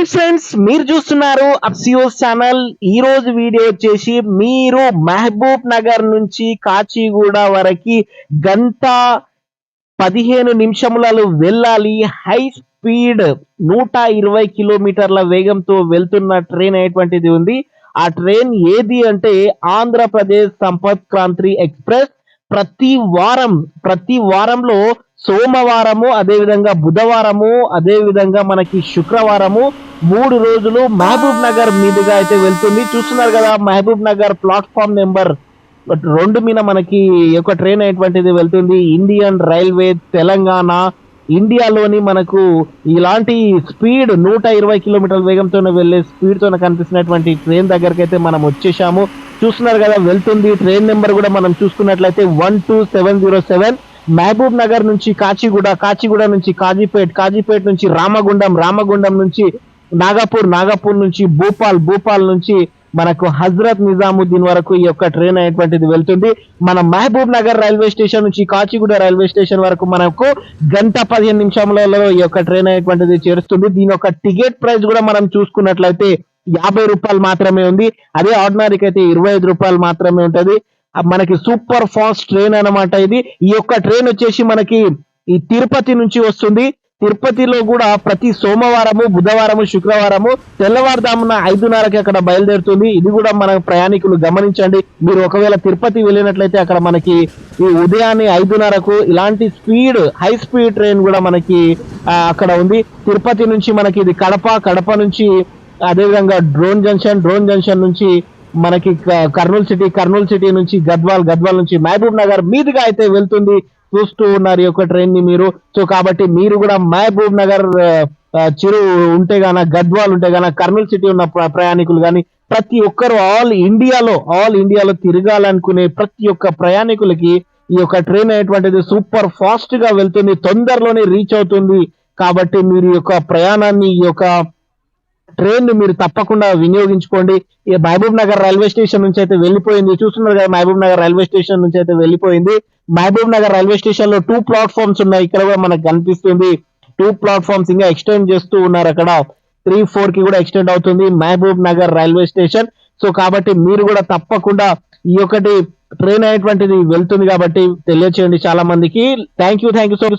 Hi friends మీరు చూస్తున్నారు అప్సియోస్ channel. ఈ రోజు వీడియో వచ్చేసి మీరు మహబూబ్ నగర్ నుంచి కాచిగూడ వరకు గంట పదిహేను నిమిషములలో వెళ్ళాలి. హై స్పీడ్ నూట ఇరవై కిలోమీటర్ల వేగంతో వెళ్తున్న ట్రైన్ అనేటువంటిది ఉంది. ఆ ట్రైన్ ఏది అంటే ఆంధ్రప్రదేశ్ సంపత్ క్రాంతి ఎక్స్ప్రెస్. ప్రతి వారం ప్రతి వారంలో సోమవారము అదేవిధంగా బుధవారము అదేవిధంగా మనకి శుక్రవారము మూడు రోజులు మహబూబ్ నగర్ మీదుగా అయితే వెళ్తుంది. చూస్తున్నారు కదా మహబూబ్ నగర్ ప్లాట్ఫామ్ నెంబర్. రెండు మీద మనకి యొక్క ట్రైన్ అనేటువంటిది వెళ్తుంది. Indian railway Telangana. ఇండియాలోని మనకు ఇలాంటి స్పీడ్ నూట ఇరవై కిలోమీటర్ల వేగంతో వెళ్ళే స్పీడ్తో కనిపిస్తున్నటువంటి ట్రైన్ దగ్గరికి అయితే మనం వచ్చేసాము చూస్తున్నారు కదా వెళ్తుంది. ట్రైన్ నెంబర్ కూడా మనం చూసుకున్నట్లయితే one two seven zero seven. Mahbub Nagar నుంచి కాచిగూడ కాచిగూడ నుంచి కాజీపేట్ కాజీపేట్ నుంచి రామగుండం రామగుండం నుంచి నాగపూర్ నాగపూర్ నుంచి భూపాల్ భూపాల్ నుంచి మనకు హజరత్ నిజాముద్దీన్ వరకు ఈ యొక్క ట్రైన్ అనేటువంటిది వెళ్తుంది. మన మహబూబ్ నగర్ రైల్వే స్టేషన్ నుంచి కాచిగూడ రైల్వే స్టేషన్ వరకు మనకు గంట పదిహేను నిమిషములలో ఈ యొక్క ట్రైన్ అనేటువంటిది చేరుస్తుంది. దీని యొక్క టికెట్ ప్రైస్ కూడా మనం చూసుకున్నట్లయితే యాభై రూపాయలు మాత్రమే ఉంది. అదే ఆర్డినరీకి అయితే ఇరవై ఐదు రూపాయలు మాత్రమే ఉంటది. మనకి సూపర్ ఫాస్ట్ ట్రైన్ అన్నమాట ఇది. ఈ యొక్క ట్రైన్ వచ్చేసి మనకి ఈ తిరుపతి నుంచి వస్తుంది. తిరుపతిలో కూడా ప్రతి సోమవారము బుధవారము శుక్రవారము తెల్లవారుదామున ఐదున్నరకి అక్కడ బయలుదేరుతుంది. ఇది కూడా మన ప్రయాణికులు గమనించండి. మీరు ఒకవేళ తిరుపతి వెళ్ళినట్లయితే అక్కడ మనకి ఈ ఉదయాన్నే ఐదున్నరకు ఇలాంటి స్పీడ్ హై స్పీడ్ ట్రైన్ కూడా మనకి అక్కడ ఉంది. తిరుపతి నుంచి మనకి ఇది కడప కడప నుంచి అదేవిధంగా డ్రోన్ జంక్షన్ డ్రోన్ జంక్షన్ నుంచి మనకి కర్నూలు సిటీ కర్నూలు సిటీ నుంచి గద్వాల్ గద్వాల్ నుంచి మహబూబ్ నగర్ మీదుగా అయితే వెళ్తుంది. చూస్తూ ఉన్నారు ఈ యొక్క ట్రైన్ని మీరు. సో కాబట్టి మీరు కూడా మహబూబ్ నగర్ చిరు ఉంటే గాన గద్వాల్ ఉంటే గాన కర్నూలు సిటీ ఉన్న ప్రయాణికులు కానీ ప్రతి ఒక్కరు ఆల్ ఇండియాలో ఆల్ ఇండియాలో తిరగాలనుకునే ప్రతి ఒక్క ప్రయాణికులకి ఈ యొక్క ట్రైన్ అనేటువంటిది సూపర్ ఫాస్ట్గా వెళ్తుంది తొందరలోనే రీచ్ అవుతుంది. కాబట్టి మీరు ఈ యొక్క ప్రయాణాన్ని ఈ యొక్క ట్రైన్ మీరు తప్పకుండా వినియోగించుకోండి. ఈ మహబూబ్ నగర్ రైల్వే స్టేషన్ నుంచి అయితే వెళ్ళిపోయింది. చూస్తున్నారు కదా మహబూబ్ నగర్ రైల్వే స్టేషన్ నుంచి అయితే వెళ్ళిపోయింది. మహబూబ్ నగర్ రైల్వే స్టేషన్లో టూ ప్లాట్ఫామ్స్ ఉన్నాయి. ఇక్కడ కూడా మనకు కనిపిస్తుంది. టూ ప్లాట్ఫామ్స్ ఇంకా ఎక్స్టెండ్ చేస్తూ ఉన్నారు అక్కడ. త్రీ ఫోర్కి కూడా ఎక్స్టెండ్ అవుతుంది Mahbub Nagar railway station. So కాబట్టి మీరు కూడా తప్పకుండా ఈ ఒకటి ట్రైన్ అనేటువంటిది వెళ్తుంది కాబట్టి తెలియచేయండి చాలా మందికి thank you thank you so